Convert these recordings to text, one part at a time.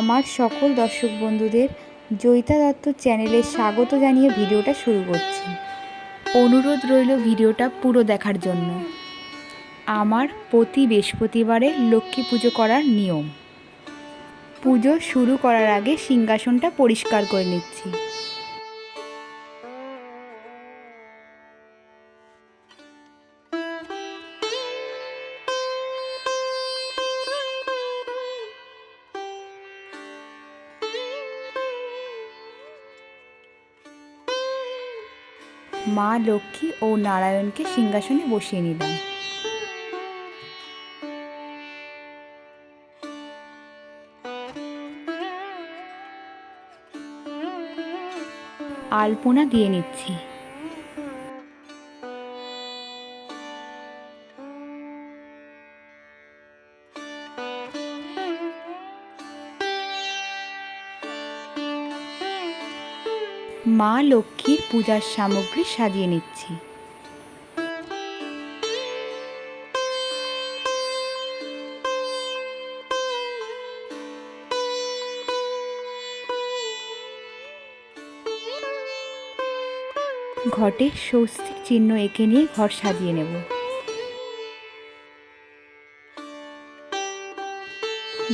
আমার সকল দর্শক বন্ধুদের জয়িতা দত্ত চ্যানেলে স্বাগত জানিয়ে ভিডিওটা শুরু করছি। অনুরোধ রইল ভিডিওটা পুরো দেখার জন্য। আমার প্রতি বৃহস্পতিবারে লক্ষ্মী পুজো করার নিয়ম। পুজো শুরু করার আগে সিংহাসনটা পরিষ্কার করে নিচ্ছি। মা লক্ষ্মী ও নারায়ণকে সিংহাসনে বসিয়ে নিলাম আলপনা দিয়ে নিচ্ছি। মা লক্ষ্মীর পূজার সামগ্রী সাজিয়ে নিচ্ছি। ঘটে স্বস্তিক চিহ্ন এঁকে নিয়ে ঘর সাজিয়ে নেব।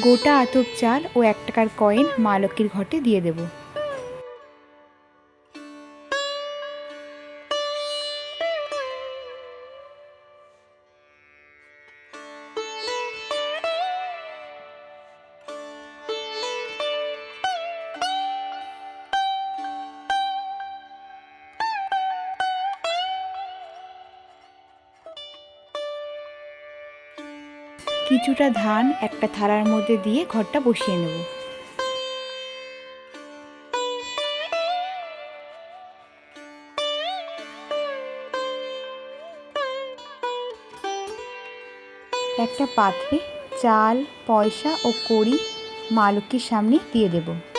গোটা আতপ চাল ও এক টাকার কয়েন মা লক্ষ্মীর ঘটে দিয়ে দেবো। কিছুটা ধান একটা থালার মধ্যে দিয়ে ঘরটা বসিয়ে নেব। একটা পাত্রে চাল, পয়সা ও কড়ি মা সামনে দিয়ে দেব।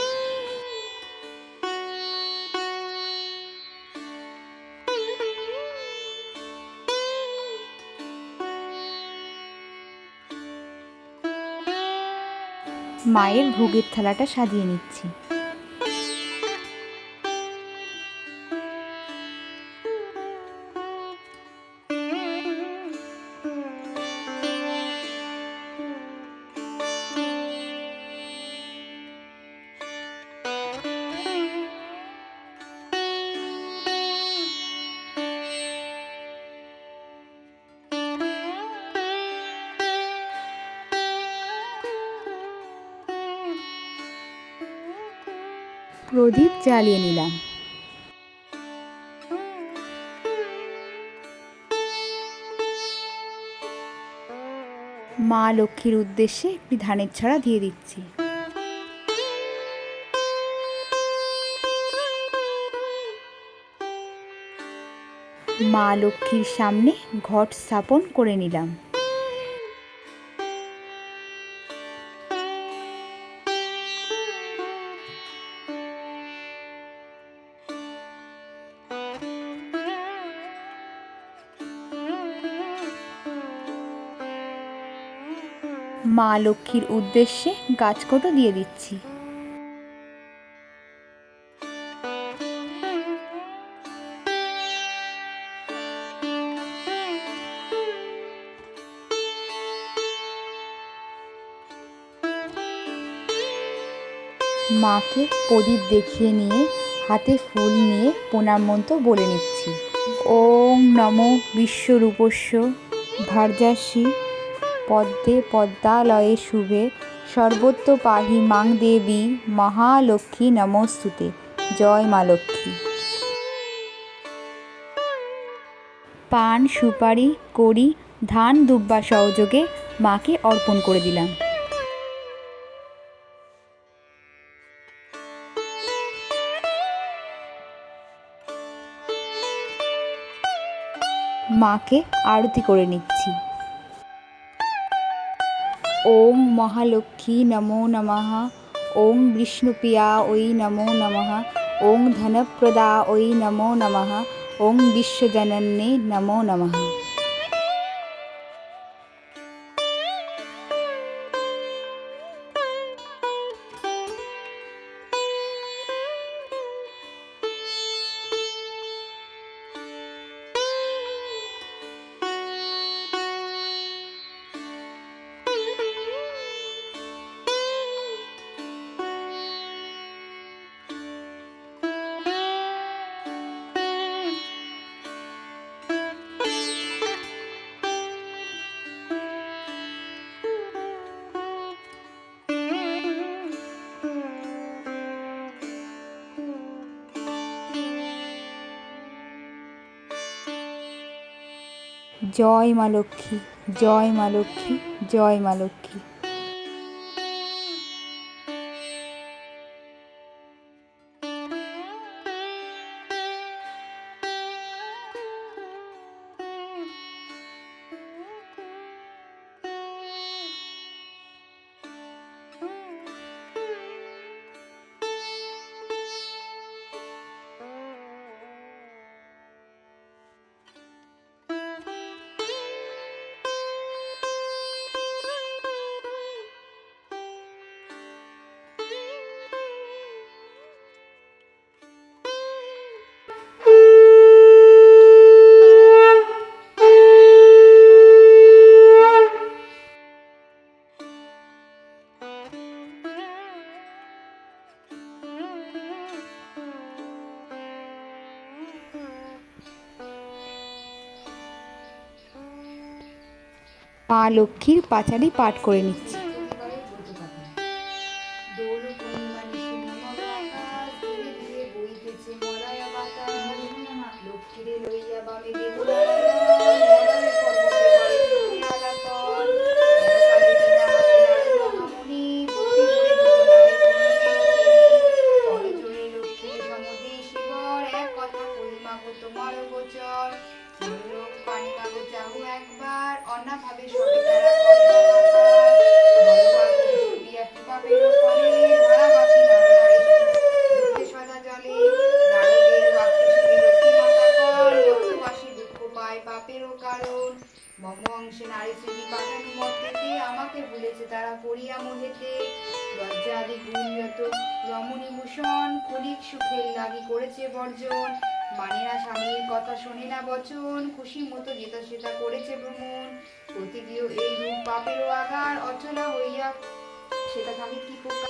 মায়ের ভোগের থালাটা সাজিয়ে নিচ্ছি। প্রদীপ জ্বালিয়ে নিলাম। মা লক্ষ্মীর উদ্দেশ্যে একটি ধানের ছড়া দিয়ে দিচ্ছি। মা লক্ষ্মীর সামনে ঘট স্থাপন করে নিলাম। মা লক্ষ্মীর উদ্দেশ্যে গাছকটো দিয়ে দিচ্ছি। মাকে প্রদীপ দেখিয়ে নিয়ে হাতে ফুল নিয়ে প্রণাম মন্ত্র বলে নিচ্ছি। ওম নমো বিশ্বরূপস্য ভার্যাসী পদ্মে পদ্মালয়ে শুভে, সর্বত্র পাহি মাং দেবী, মহালক্ষ্মী নমস্তুতে। জয় মা লক্ষ্মী। পান, সুপারি, কড়ি, ধান, দুব্বা সহযোগে মাকে অর্পণ করে দিলাম। মাকে আরতি করে নিচ্ছি। ওম মহালক্ষ্মী নমো নমঃ। ওম বিষ্ণুপ্রিয়া ওই নমো নমঃ। ওম ধনপ্রদা ওই নমো নমঃ। ওম বিশ্বজনন্যে নমো নমঃ। জয় মা লক্ষ্মী জয় মা লক্ষ্মী জয় মা লক্ষ্মী। মা লক্ষ্মীর পাঁচালি পাঠ করে নিচ্ছি। লক্ষ্মীরে লইয়া বামে লজ্জাদি রমণী ভূষণ, ক্ষণিক সুখের লাগি করেছে বর্জন। মানে না স্বামীর কথা শোনে না বচন, খুশি মতো যেটা সেটা করেছে ভ্রমণ। প্রতিদিও এই রূপ পাপেরও আগার, অচলা হইয়া সেটা থাকে কি প্রকার